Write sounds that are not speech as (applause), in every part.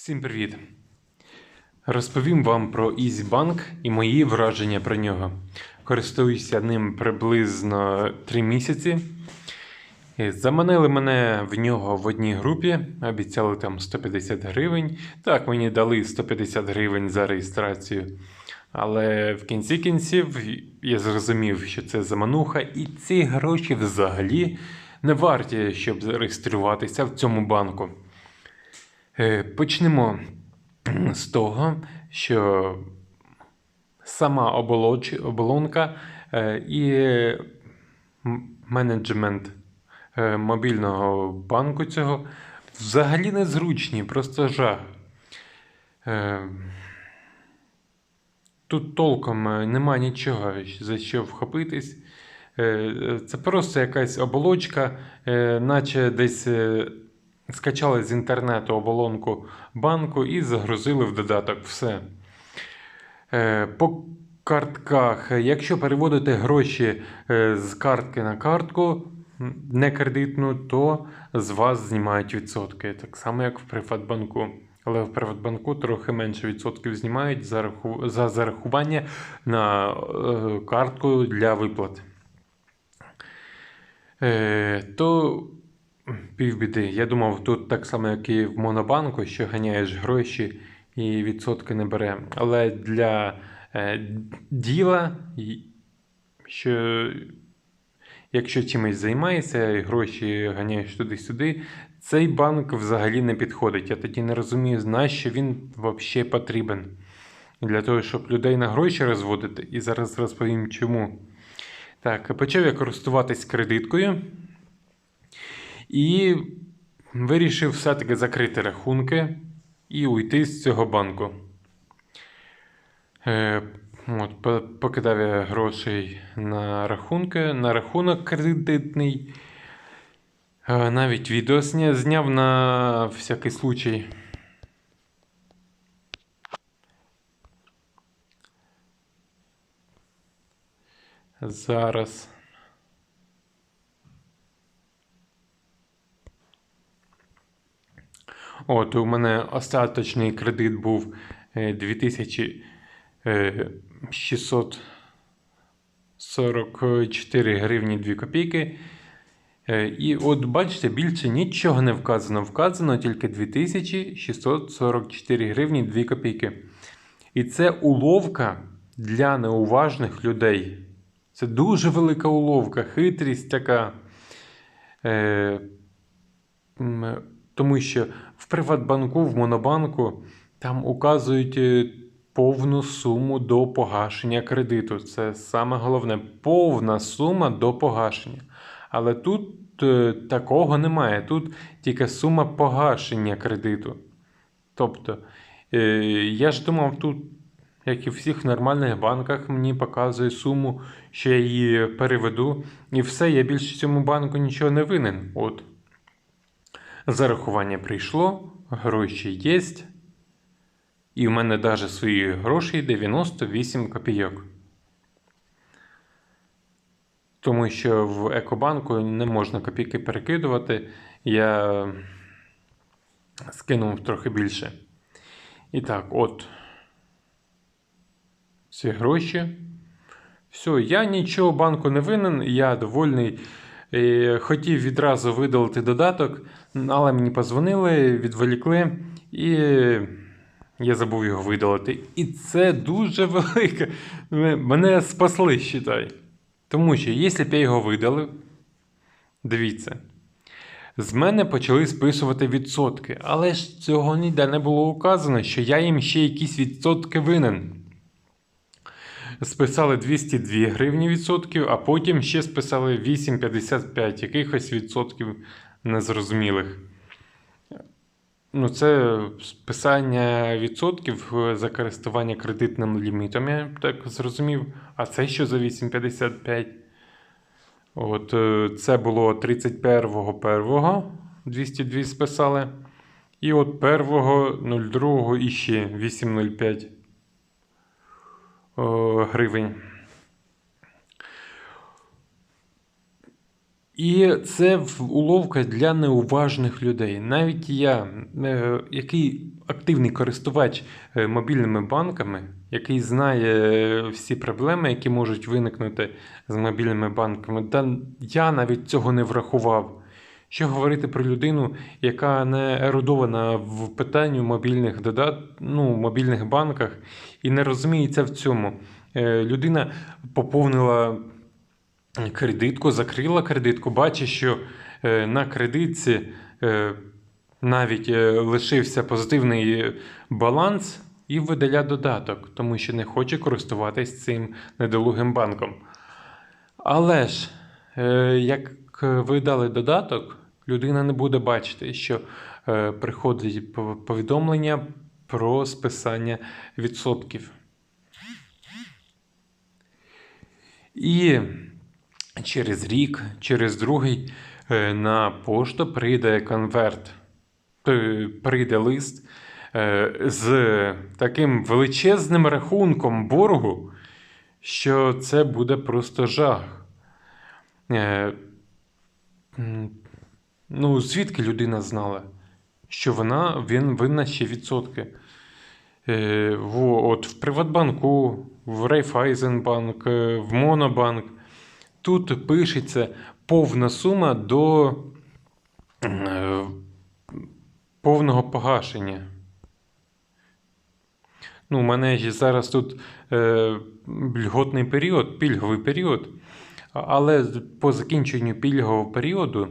Всім привіт! Розповім вам про EasyBank і мої враження про нього. Користуюся ним приблизно 3 місяці. Е, Заманили мене в нього в одній групі, обіцяли там 150 гривень. Так, мені дали 150 гривень за реєстрацію. Але в кінці кінців я зрозумів, що це замануха, і ці гроші взагалі не варті, щоб зареєструватися в цьому банку. Е, Почнемо з того, що сама оболонка е, і менеджмент е, мобільного банку цього взагалі незручні, просто жах. Тут толком нема нічого, за що вхопитись. Це просто якась оболочка, наче десь скачали з інтернету оболонку банку і загрузили в додаток все. Е, По картках, якщо переводити гроші е, з картки на картку, не кредитну, то з вас знімають відсотки. Так само, як в Приватбанку. Але в Приватбанку трохи менше відсотків знімають за, за зарахування на е, картку для виплат. То півбіди. Я думав, тут так само, як і в Монобанку, що ганяєш гроші і відсотки не бере. Але для е, діла, що якщо чимось займаєшся і гроші ганяєш туди-сюди, цей банк взагалі не підходить. Я тоді не розумію, нащо він взагалі потрібен. Для того, щоб людей на гроші розводити, і зараз розповім чому. Так, почав я користуватись кредиткою і вирішив все-таки закрити рахунки і уйти з цього банку. Е, от, покидав я грошей на рахунки, на рахунок кредитний. Е, навіть відео зняв на всякий случай. Зараз. От, у мене остаточний кредит був е, 2644 гривні 2 копійки. Е, І от бачите, більше нічого не вказано. Вказано тільки 2644 гривні 2 копійки. І це уловка для неуважних людей. Це дуже велика уловка, хитрість така. Е, тому що в Приватбанку, в Монобанку там указують е, повну суму до погашення кредиту. Це саме головне повна сума до погашення. Але тут е, такого немає. Тут тільки сума погашення кредиту. Тобто, е, я ж думав, тут, як і в всіх нормальних банках, мені показує суму, що я її переведу, і все, я більше цьому банку нічого не винен. От. Зарахування прийшло, гроші є. І в мене навіть свої гроші 98 копійок. Тому що в Екобанку не можна копійки перекидувати. Я скинув трохи більше. І так, от. Ці гроші. Все, я нічого банку не винен, я довольний. Хотів відразу видалити додаток, але мені позвонили, відволікли, і я забув його видалити. І це дуже велике. Мене спасли, считай. Тому що, якщо б я його видалив, дивіться, з мене почали списувати відсотки, але ж цього ніде не було указано, що я їм ще якісь відсотки винен. Списали 202 гривні відсотків, а потім ще списали 8,55 якихось відсотків незрозумілих. Ну, це списання відсотків за користування кредитним лімітом, я так зрозумів. А це що за 8,55? От е, це було 31.01. 202 списали. І от 1.02 іще 8,05 гривень. І це уловка для неуважних людей. Навіть я, е, який активний користувач е, мобільними банками, який знає е, всі проблеми, які можуть виникнути з мобільними банками, та я навіть цього не врахував. Що говорити про людину, яка не ерудована в питанні мобільних додат... ну, мобільних банках і не розуміється в цьому. Людина поповнила кредитку, закрила кредитку, бачить, що е, на кредитці е, навіть е, лишився позитивний баланс і видаля додаток, тому що не хоче користуватись цим недолугим банком. Але ж, як ви дали додаток, людина не буде бачити, що приходить повідомлення про списання відсотків. І через рік, через другий е, на пошту прийде конверт, е, прийде лист е, з таким величезним рахунком боргу, що це буде просто жах. Ну, звідки людина знала, що вона він винна ще відсотки? От в Приватбанку, в Райфайзенбанк, в Монобанк. Тут пишеться повна сума до е, повного погашення. Ну, у мене ж зараз тут е, льготний період, пільговий період, але по закінченню пільгового періоду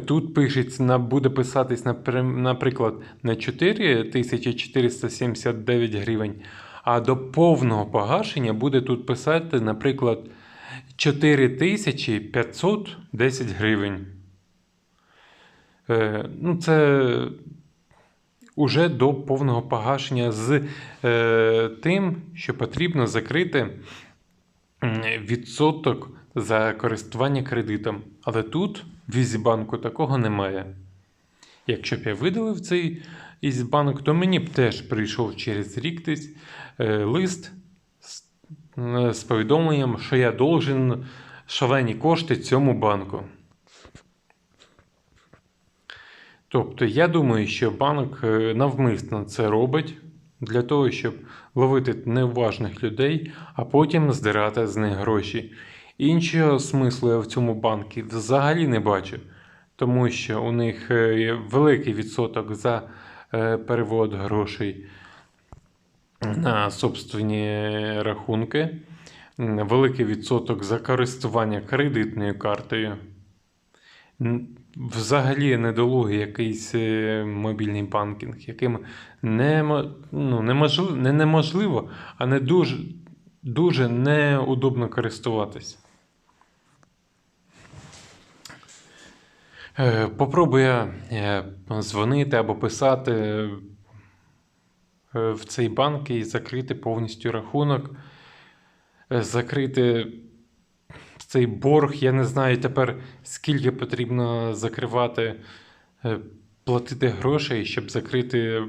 Тут пишеться, буде писатись, наприклад, на 4479 гривень, а до повного погашення буде тут писати, наприклад, 4510 гривень. Е, ну, це уже до повного погашення з е, тим, що потрібно закрити відсоток за користування кредитом. Але тут в Ізібанку такого немає. Якщо б я видалив цей Ізібанк, то мені б теж прийшов через рік десь е, лист з, е, з повідомленням, що я должен шалені кошти цьому банку. Тобто, я думаю, що банк е, навмисно це робить для того, щоб ловити неуважних людей, а потім здирати з них гроші. Іншого смислу я в цьому банку взагалі не бачу, тому що у них великий відсоток за перевод грошей на собственні рахунки, великий відсоток за користування кредитною картою. Взагалі недолугий якийсь е, мобільний банкінг, яким немо, ну, неможливо, не неможливо, а не дуже, дуже неудобно користуватись. Е, Попробую е, дзвонити або писати е, в цей банк і закрити повністю рахунок, закрити цей борг. Я не знаю тепер, скільки потрібно закривати, платити грошей, щоб закрити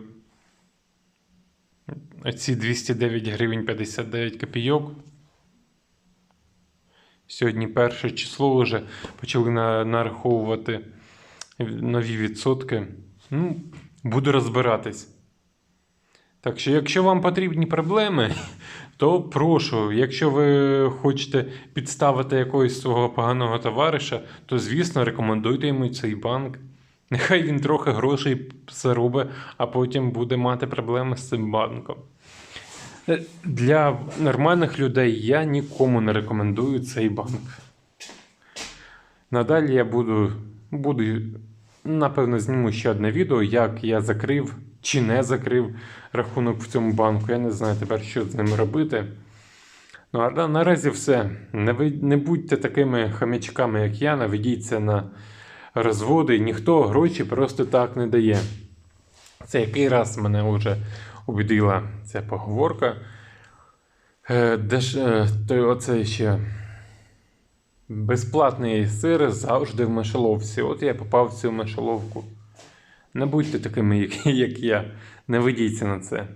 ці 209 гривень 59 копійок. Сьогодні перше число вже почали нараховувати нові відсотки. Ну, буду розбиратись. Так що, якщо вам потрібні проблеми, (laughs) то прошу, якщо ви хочете підставити якогось свого поганого товариша, то звісно рекомендуйте йому цей банк. Нехай він трохи грошей заробить, а потім буде мати проблеми з цим банком. Е, Для нормальних людей я нікому не рекомендую цей банк. Надалі я буду, буду напевно, зніму ще одне відео, як я закрив чи не закрив рахунок в цьому банку. Я не знаю тепер, що з ним робити. Ну, а наразі все. Не, ви- не будьте такими хам'ячками, як я, наведіться на розводи. Ніхто гроші просто так не дає. Це який раз мене вже убедила ця поговорка. Е, де ж, е, той оце ще безплатний сир завжди в мишеловці. От я попав в цю мишеловку. Не будьте такими, (laughs) як, я. Не ведіться на це.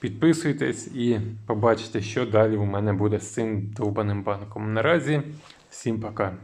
Підписуйтесь і побачите, що далі у мене буде з цим довбаним банком. Наразі Всім пока.